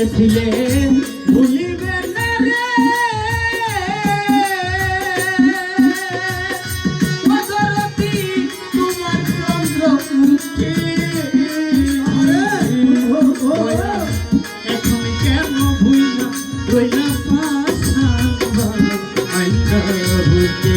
বলেছিলেন ভুলিবেন না রে। তোমার চন্দ্র এখন কেন ভুইলা রইলা পাশা আইলা ভুতে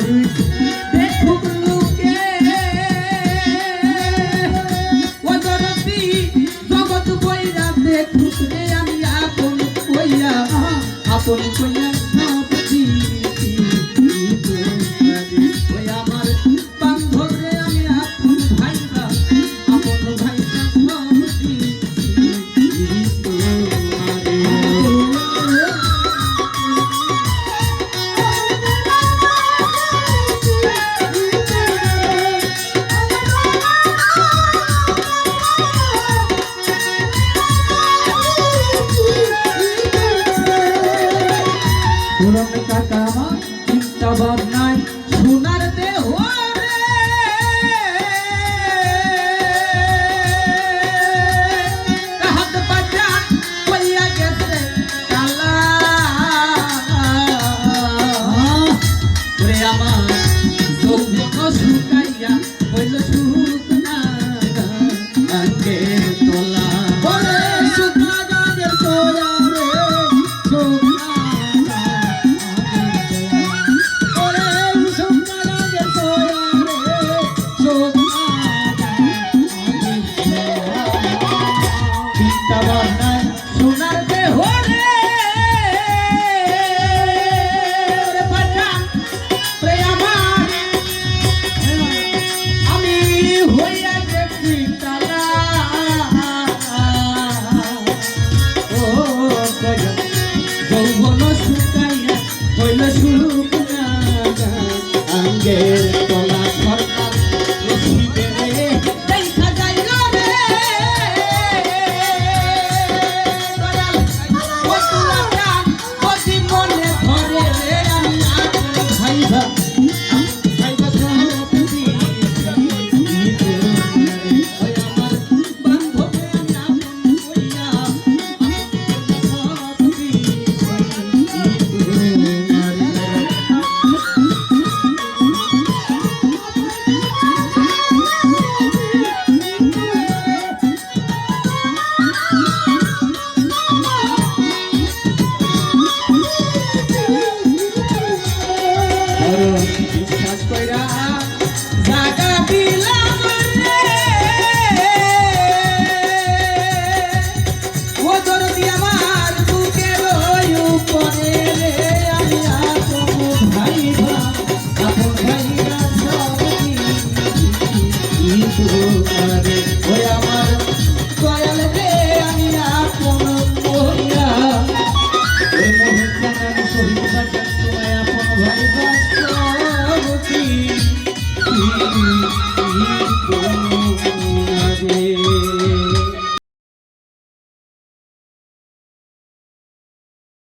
I'll put it to you. Baba, রে